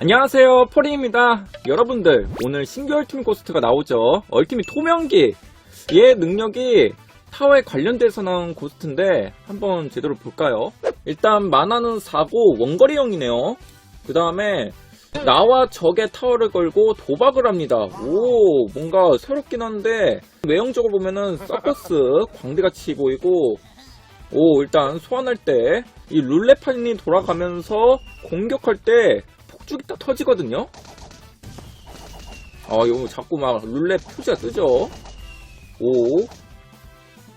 안녕하세요 포리입니다. 여러분들 오늘 신규 얼티밋 고스트가 나오죠. 얼티밋 토명기. 얘 능력이 타워에 관련돼서 나온 고스트인데 한번 제대로 볼까요? 일단 만화는 4고 원거리형이네요. 그 다음에 나와 적의 타워를 걸고 도박을 합니다. 오 뭔가 새롭긴 한데 외형적으로 보면은 서커스 광대같이 보이고 오 일단 소환할 때 이 룰레판이 돌아가면서 공격할 때 폭죽이 딱 터지거든요. 아, 이거 자꾸 막 룰렛 표시가 뜨죠. 오.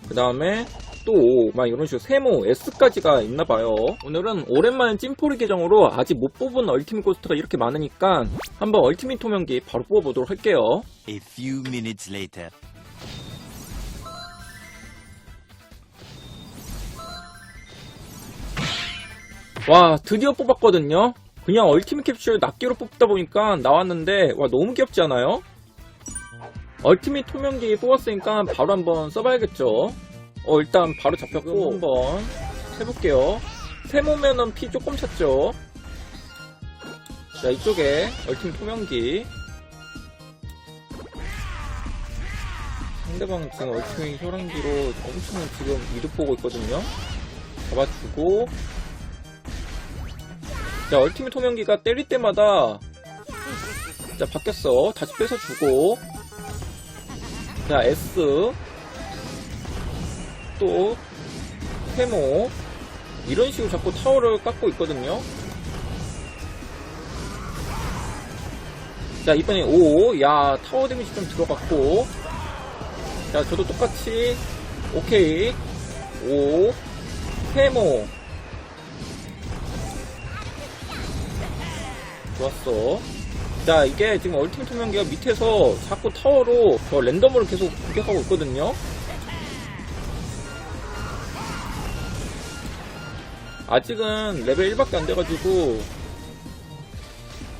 그 다음에 또, 막 이런 식으로 세모, S까지가 있나봐요. 오늘은 오랜만에 찐포리 계정으로 아직 못 뽑은 얼티밋 고스트가 이렇게 많으니까 한번 얼티밋 토명기 바로 뽑아보도록 할게요. A few minutes later. 와, 드디어 뽑았거든요. 그냥 얼티밋 캡슐 낱개로 뽑다 보니까 나왔는데, 와, 너무 귀엽지 않아요? 얼티밋 토명기 뽑았으니까 바로 한번 써봐야겠죠. 어, 일단 바로 잡혔고, 한번 해볼게요. 세모면은 피 조금 찼죠. 자, 이쪽에 얼티밋 토명기. 상대방 지금 얼티밋 혈안기로 엄청 지금 이득 보고 있거든요. 잡아주고, 자, 얼티밋 호명기가 때릴 때마다 자, 바뀌었어. 다시 뺏어주고. 자, S. 또 세모. 이런 식으로 자꾸 타워를 깎고 있거든요. 자, 이번에 5. 야, 타워 데미지 좀 들어갔고. 자, 저도 똑같이. 오케이. 5 세모 좋았어. 자, 이게 지금 얼티밋 투명기가 밑에서 자꾸 타워로 저 랜덤으로 계속 공격하고 있거든요. 아직은 레벨 1밖에 안 돼가지고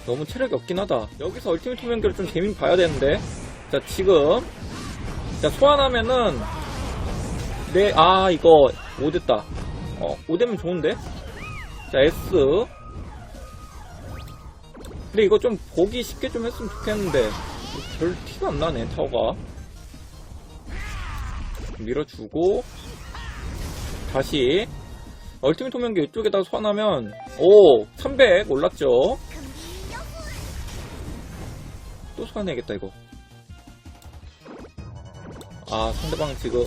너무 체력이 없긴 하다. 여기서 얼티밋 투명기를 좀 재미 봐야 되는데. 자, 지금. 자, 소환하면은. 네, 아, 이거 5 됐다. 어, 5 되면 좋은데? 자, S. 근데 이거 좀 보기 쉽게 좀 했으면 좋겠는데. 별 티가 안 나네 타워가. 밀어주고. 다시. 얼티밋 호명기 이쪽에다 소환하면 오 300 올랐죠? 또 소환해야겠다 이거. 아 상대방 지금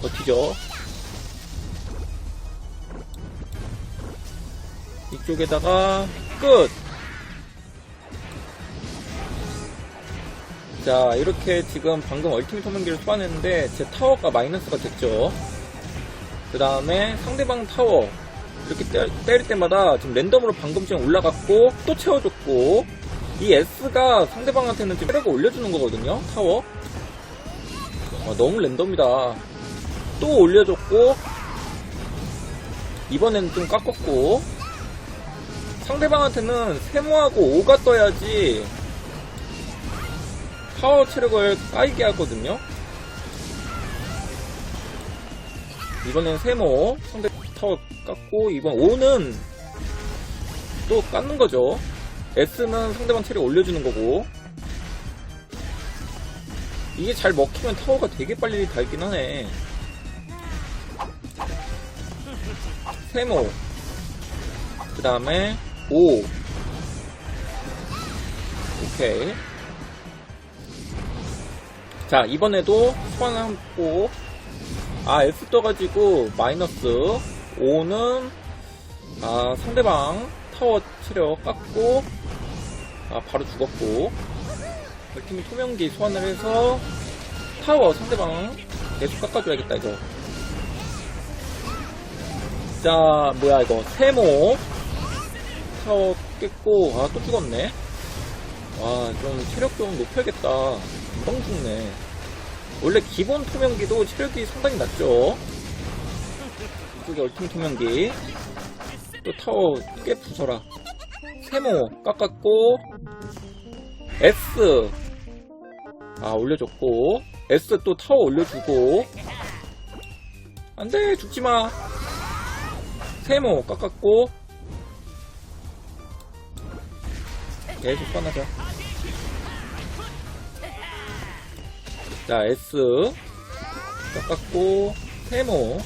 버티죠? 이쪽에다가 끝 자 이렇게 지금 방금 얼티밋 호명기를 소환했는데 제 타워가 마이너스가 됐죠. 그 다음에 상대방 타워. 이렇게 때, 때릴 때마다 지금 랜덤으로 방금 전에 올라갔고 또 채워줬고 이 S가 상대방한테는 지금 체력을 올려주는 거거든요 타워. 아, 너무 랜덤이다. 또 올려줬고 이번에는 좀 깎았고 상대방한테는 세모하고 5가 떠야지 파워 체력을 까이게 하거든요. 이번엔 세모 상대 타워 깎고 이번 5는 또 깎는 거죠. S는 상대방 체력 올려주는 거고 이게 잘 먹히면 타워가 되게 빨리 달긴 하네. 세모 그 다음에 5 오케이 자 이번에도 소환하고 아 F 떠가지고 마이너스 5는 아 상대방 타워 체력 깎고 아 바로 죽었고. 얼티밋 투명기 소환을 해서 타워 상대방 계속 깎아줘야겠다 이거. 자 뭐야 이거. 세모. 타워 깼고 아 또 죽었네. 와 좀 체력 좀 높여야겠다. 금방 죽네 원래 기본 투명기도 체력이 상당히 낮죠. 이쪽에 얼팀 투명기. 또 타워 꽤 부숴라. 세모 깎았고 S. 아 올려줬고 S 또 타워 올려주고. 안돼 죽지마. 세모 깎았고. 계속 소환하자. 자, S. 깎았고, 세모.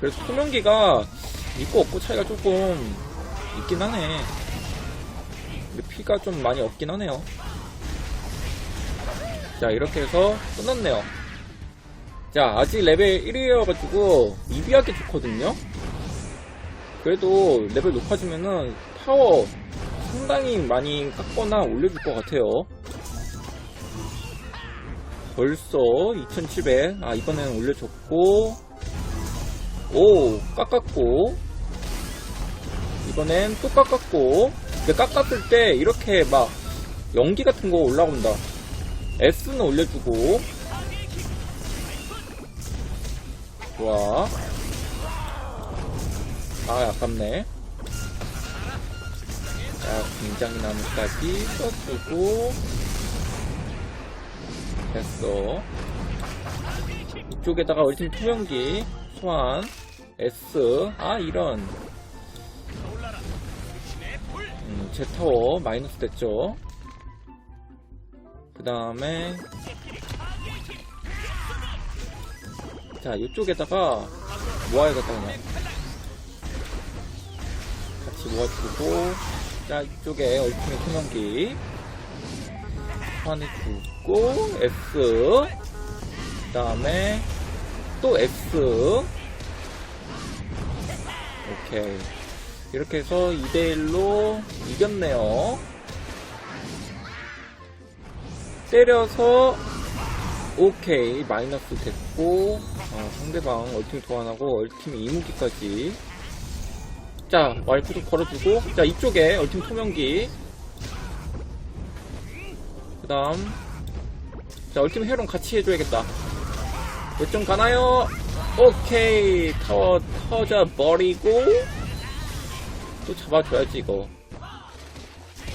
그래서 투명기가 있고 없고 차이가 조금 있긴 하네. 근데 피가 좀 많이 없긴 하네요. 자, 이렇게 해서 끝났네요. 자, 아직 레벨 1이어가지고 이비하기 좋거든요? 그래도 레벨 높아지면은 파워 상당히 많이 깎거나 올려줄 것 같아요. 벌써 2700. 아, 이번에는 올려줬고. 오, 깎았고. 이번엔 또 깎았고. 근데 깎았을 때 이렇게 막 연기 같은 거 올라온다. S는 올려주고. 좋아. 아, 아깝네. 자, 굉장히 나무까지 써주고. 됐어. 이쪽에다가 얼팀 투명기, 소환, S. 아, 이런. 음, 제 타워 마이너스 됐죠. 그 다음에 자 이쪽에다가 모아야겠다 그냥 같이 모아주고 자 이쪽에 얼티밋 투명기. 소환해주고 S. 그 다음에 또 S. 오케이. 이렇게 해서 2대1로 이겼네요. 때려서 오케이. 마이너스 됐고 어, 상대방 얼팀 도안하고 얼팀 이무기까지 자 와이프 좀 걸어주고. 자 이쪽에 얼팀 투명기. 그 다음. 자 얼팀 헤론 같이 해줘야겠다. 몇점 가나요? 오케이. 타워 터져 버리고. 또 잡아줘야지 이거.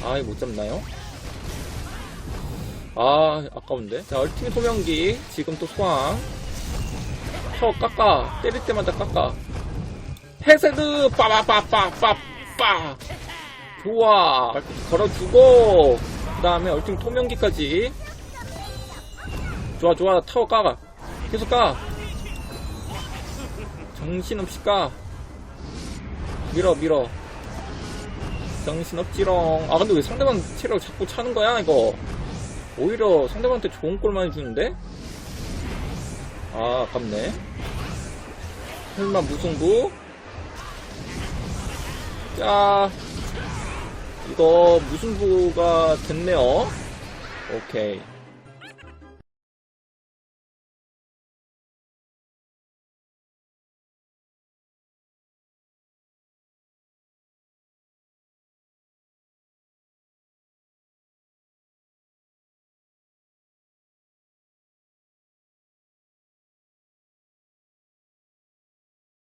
아이 못 잡나요? 아 아까운데. 자 얼티밋 소명기. 지금 또 소환. 터 깎아. 때릴 때마다 깎아 헤세드 빠바빠빠빠빠 좋아. 걸어주고 그 다음에 얼티밋 소명기까지. 좋아 좋아. 타워 까가 계속 까. 정신없이 까. 밀어 밀어. 정신없지롱. 아 근데 왜 상대방 체력 자꾸 차는 거야 이거? 오히려 상대방한테 좋은 골만 해주는데? 아, 아깝네. 설마 무승부? 자, 이거 무승부가 됐네요. 오케이.